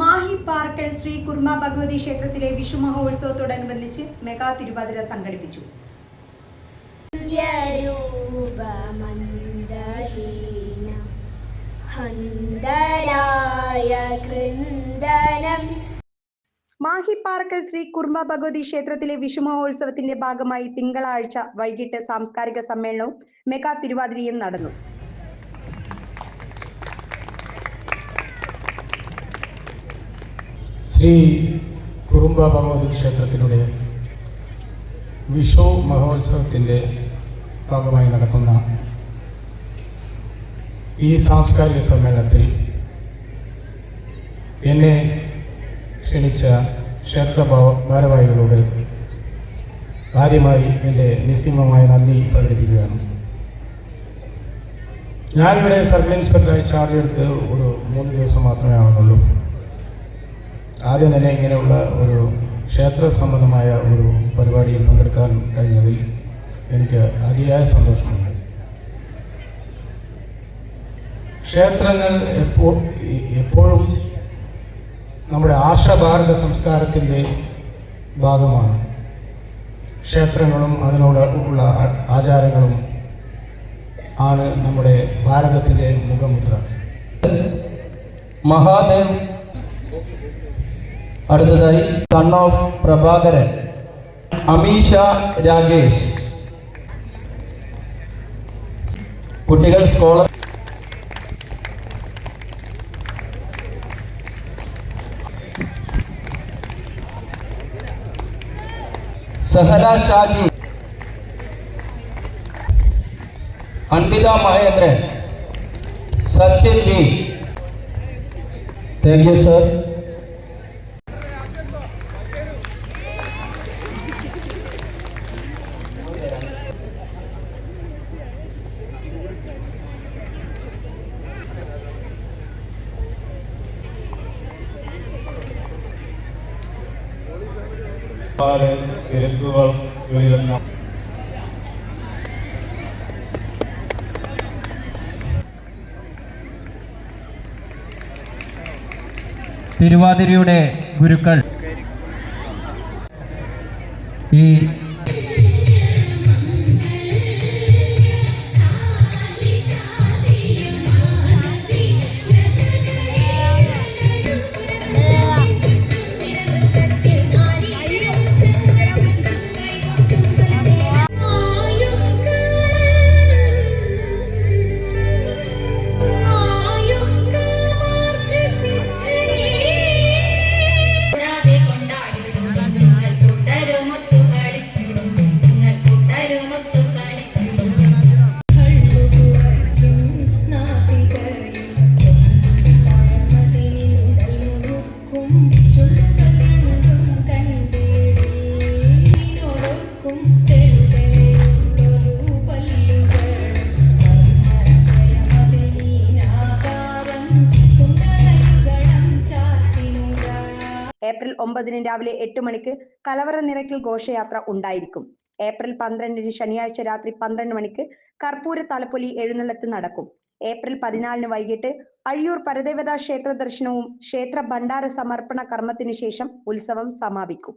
മാഹി പാർക്കൽ ശ്രീ കുർമ്മ ഭഗവതി ക്ഷേത്രത്തിലെ വിഷു മഹോത്സവത്തോടനുബന്ധിച്ച് മെഗാ തിരുവാതിര സംഘടിപ്പിച്ചു. മാഹി പാർക്കൽ ശ്രീ കുർമ്മ ഭഗവതി ക്ഷേത്രത്തിലെ വിഷു മഹോത്സവത്തിന്റെ ഭാഗമായി തിങ്കളാഴ്ച വൈകിട്ട് സാംസ്കാരിക സമ്മേളനവും മെഗാ തിരുവാതിരയും നടന്നു. ശ്രീ കുറുമ്പ ഭഗവതി ക്ഷേത്രത്തിലൂടെ വിഷു മഹോത്സവത്തിന്റെ ഭാഗമായി നടക്കുന്ന ഈ സാംസ്കാരിക സമ്മേളനത്തിൽ എന്നെ ക്ഷണിച്ച ക്ഷേത്ര ഭാരവാഹികളോട് ആദ്യമായി എന്റെ നിസ്സീമമായ നന്ദി പ്രകടിപ്പിക്കുകയാണ്. ഞാനിവിടെ സർക്കിൾ ഇൻസ്പെക്ടറായി ചാർജ് എടുത്ത് ഒരു മൂന്ന് ദിവസം മാത്രമേ ആവുന്നുള്ളൂ. ആദ്യം തന്നെ ഇങ്ങനെയുള്ള ഒരു ക്ഷേത്ര സംബന്ധമായ ഒരു പരിപാടിയിൽ പങ്കെടുക്കാൻ കഴിഞ്ഞതിൽ എനിക്ക് അതിയായ സന്തോഷമുണ്ട്. ക്ഷേത്രങ്ങൾ എപ്പോ എപ്പോഴും നമ്മുടെ ആർഷഭാരത സംസ്കാരത്തിന്റെ ഭാഗമാണ്. ക്ഷേത്രങ്ങളും അതിനോട് ഉള്ള ആചാരങ്ങളും ആണ് നമ്മുടെ ഭാരതത്തിന്റെ മുഖമുദ്ര. മഹാദേവ് അടുത്തതായി സൺ ഓഫ് പ്രഭാകരൻ അമീഷ രാകേഷ് കുട്ടികൾ scholar Sahana Shaji Anvitha Mahendran Sachin V thank you sir തിരുവാതിരയുടെ ഗുരുക്കൾ. ഈ ഏപ്രിൽ ഒമ്പതിന് രാവിലെ എട്ട് മണിക്ക് കലവറ നിരക്കിൽ ഘോഷയാത്ര ഉണ്ടായിരിക്കും. ഏപ്രിൽ പന്ത്രണ്ടിന് ശനിയാഴ്ച രാത്രി പന്ത്രണ്ട് മണിക്ക് കർപ്പൂര തലപ്പൊലി എഴുന്നള്ളത്ത് നടക്കും. ഏപ്രിൽ പതിനാലിന് വൈകിട്ട് അഴിയൂർ പരദേവതാ ക്ഷേത്ര ദർശനവും ക്ഷേത്ര ഭണ്ഡാര സമർപ്പണ കർമ്മത്തിനു ശേഷം ഉത്സവം സമാപിക്കും.